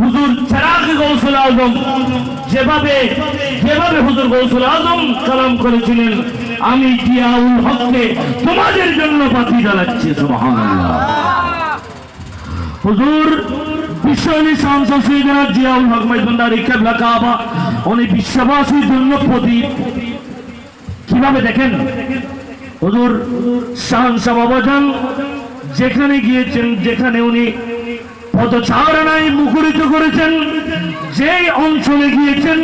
হুজুর চেরাগে গৌসুল আজম যেভাবে যেভাবে হুজুর গৌসুল আজম কালাম করেছিলেন, আমি জিয়াউল হককে তোমাদের জন্য পাতি জ্বালাচ্ছি হুজুর বিশ্বনী সংসদ সৈয়দনা জিয়াউল হক মজবন্দারি কেবলা কাবা, উনি বিশ্ববাসীর জন্য প্রদীপ। কীভাবে দেখেন? হুজুর শাহানশাহ বাবাজান যেখানে গিয়েছেন, যেখানে উনি পদচারণায় মুখরিত করেছেন। যেই অঞ্চলে গিয়েছেন,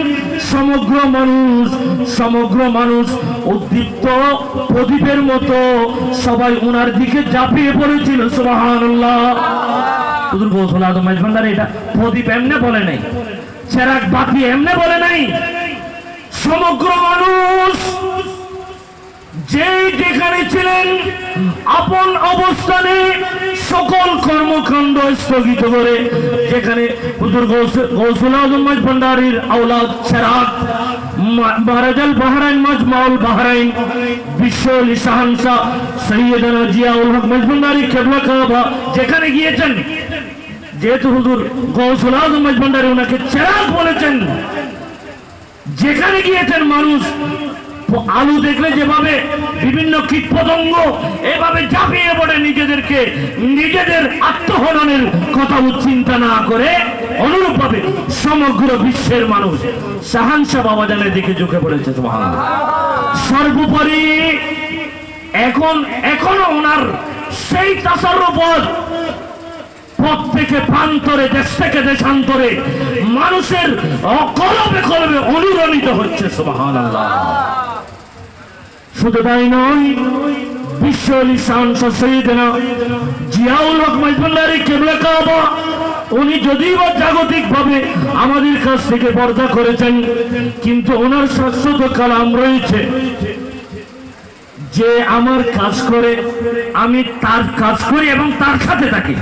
সমগ্র মানুষ সমগ্র মানুষ উদ্দীপ্ত প্রদীপের মতো সবাই ওনার দিকে ঝাঁপিয়ে পড়েছিল মাইজভান্ডার এটা প্রদীপ এমনে বলে নাই চেরাক বাতি এমনে বলে নাই। সমগ্র মানুষ যে যেখানে ছিলেন, আপন অবস্থানে সকল কর্মকাণ্ড স্থগিত করে, যেখানে বাহরাইন বিশ্ব ভান্ডারি কেবলা কাবা, যেখানে গিয়েছেন। যেহেতু হুজুর গৌসুল আজম মাঝ ওনাকে চেরাক বলেছেন, যেখানে গিয়েছেন মানুষ আলু দেখলে যেভাবে বিভিন্ন কীট পতঙ্গ এভাবে ঝাঁপিয়ে পড়ে নিজেদেরকে, নিজেদের আত্মহননের কথা চিন্তা না করে অনুরূপভাবে সমগ্র বিশ্বের মানুষ শাহানশাহ বাবাজানের দিকে ঝুঁকে পড়েছে। সর্বোপরি এখন, এখনও ওনার সেই তাসারপদ পথ থেকে প্রান্তরে, দেশ থেকে দেশান্তরে মানুষের কলবে কলবে অনুরণিত হচ্ছে সুবাহান শুধু তাই নয়, বিশ্ব আলী শান সৈয়দনা জিয়াউল হক মাইজুল্লাহরি কেবলা কাবা, উনি যদিও বা জাগতিক ভাবে আমাদের কাছ থেকে পর্দা করেছেন, কিন্তু ওনার শাশ্বত কালাম রয়েছে। যে আমার কাজ করে, আমি তার কাজ করি এবং তার সাথে থাকি।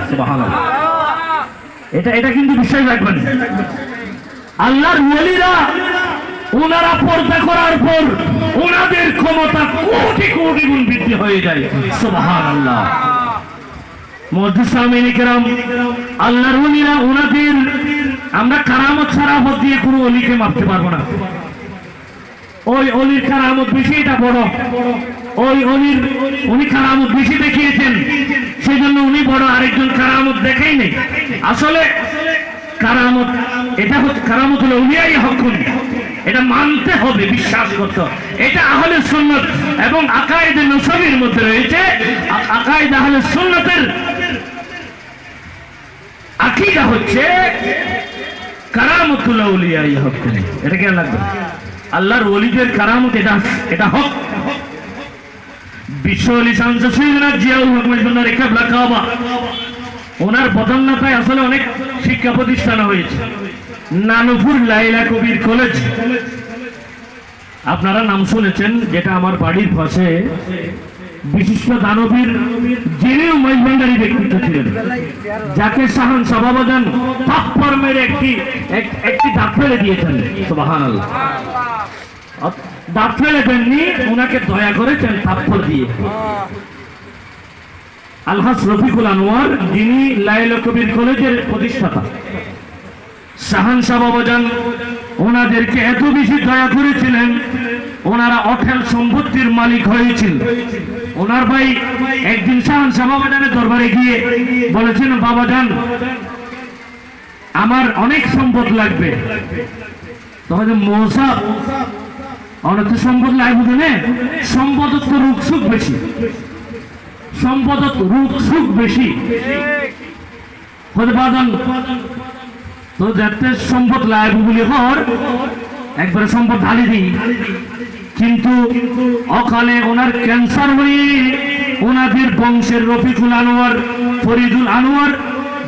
এটা এটা কিন্তু বিশ্বাস রাখবেন। আল্লাহর ওয়ালিরা ওনারা পর্দা করার পর ওনাদের ক্ষমতা কোটি কোটি গুণ বৃদ্ধি হয়ে যায়। সুবহানাল্লাহ। মধ্যসামিনী কেরাম, আল্লাহর ওলিরা ওনাদের আমরা কারামত সারাফত দিয়ে কোনো অলিকে মারতে পারব না। ওই অলির কারামত বেশি এটা বড়। ওই অলির, উনি সেই জন্য উনি বড়, আরেকজন কারামত দেখাই নেই। আসলে কারামত, এটা হচ্ছে, কারামত হলো উলিয়াই হকুন এটা মানতে হবে, বিশ্বাস করতে এটা আহলে সুন্নত এবং আকায়েদ নসবির মধ্যে রয়েছে। আকায়েদ আহলে সুন্নতের আকিদা হচ্ছে কারামতুল্লাহ উলিয়াই হকুন এটা কেন লাগবে? আল্লাহর ওলিদের কারামত এটা এটা হক। বিশ্ব আলী শামসা সৈয়দনা জিয়াউল হক মজবুল্লাহ রেখা কাবা। ওনার বদন্যতায় আসলে অনেক শিক্ষা প্রতিষ্ঠান হয়েছে। নানুপুর লাইলা কবির কলেজ। আপনারা নাম শুনেছেন, যেটা আমার বাড়ির পাশে বিশিষ্ট দানবীর যিনি মহিলান্ডারি ব্যক্তিত্ব ছিলেন। যাকে শাহান সভাবাজান থাপ্পর একটি একটি দাঁত ফেলে দিয়েছেন। সুবাহান দাঁত ফেলে দেননি ওনাকে দয়া করেছেন থাপ্পর দিয়ে। আলহাস রফিকুল আনোয়ার, যিনি লাইল কবির কলেজের প্রতিষ্ঠাতা। শাহান বাবাজান ওনাদেরকে এত বেশি দয়া করেছিলেন ওনারা অঠেল সম্পত্তির মালিক হয়েছিল। ওনার ভাই একদিন শাহান বাবাজানের দরবারে গিয়ে বলেছেন বাবাজান আমার অনেক সম্পদ লাগবে। তখন মৌসা অনেক তো সম্পদ লাগবে না সম্পদ তো রুখ সুখ বেশি। সম্পদ রূপ সুখ বেশি। হতে বাদান তো যাতে সম্পদ লাগবে বলে হর একবারে সম্পদ ঢালি দিই কিন্তু অকালে ওনার ক্যান্সার হয়ে ওনাদের বংশের রফিকুল আনোয়ার, ফরিদুল আনোয়ার,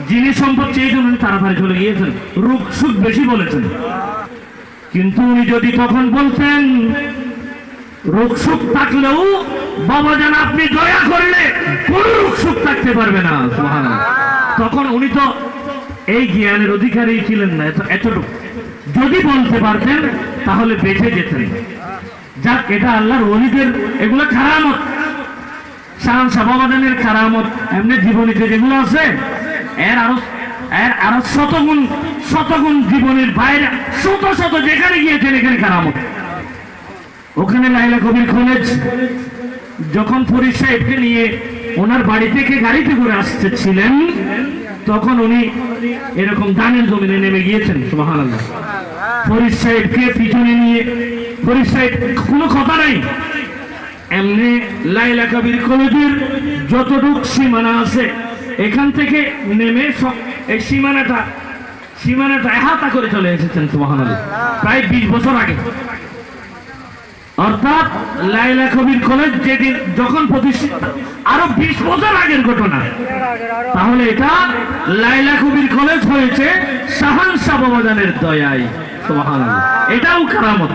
যিনি সম্পদ চেয়েছেন, উনি তাড়াতাড়ি চলে গিয়েছেন। রূপ সুখ বেশি বলেছেন। কিন্তু উনি যদি তখন বলতেন, রোগ সুখ থাকলেও, বাবা যেন আপনি দয়া করলে কোন রোগ সুখ থাকতে পারবে না। তখন উনি তো এই জ্ঞানের অধিকারী ছিলেন না, এত- এতটুকু। যদি বলতে পারতেন, তাহলে বেঁচে যেতেন। যাক, এটা আল্লাহর অলিদের এগুলো খারামত। শাহান সাবাবাদানের খারামত। এমনি জীবনীতে যেগুলো আছে, এর আরও আর আরও শতগুণ শতগুণ জীবনের বাইরে, শত শত যেখানে গিয়েছেন, এখানে কারামত ওখানে লাইলা কবির কলেজ। যখন ফরিদ সাহেবকে নিয়ে ওনার বাড়ি থেকে গাড়িতে করে আসতেছিলেন, তখন উনি এরকম দানের জমিনে নেমে গিয়েছেন সুবাহান ফরিদ সাহেবকে পিছনে নিয়ে, ফরিদ সাহেব, কোনো কথা নাই। এমনি লাইলা কবির কলেজের যতটুক সীমানা আছে, এখান থেকে নেমে এই সীমানাটা সীমানাটা এহাতা করে চলে এসেছেন সুবাহান প্রায় বিশ বছর আগে। অর্থাৎ লাইলা কবির কলেজ যেদিন যখন প্রতিষ্ঠিত, আরও বিশ বছর আগের ঘটনা। তাহলে এটা লাইলা কবির কলেজ হয়েছে শাহান শাহ দয়ায়। এটাও কারামত।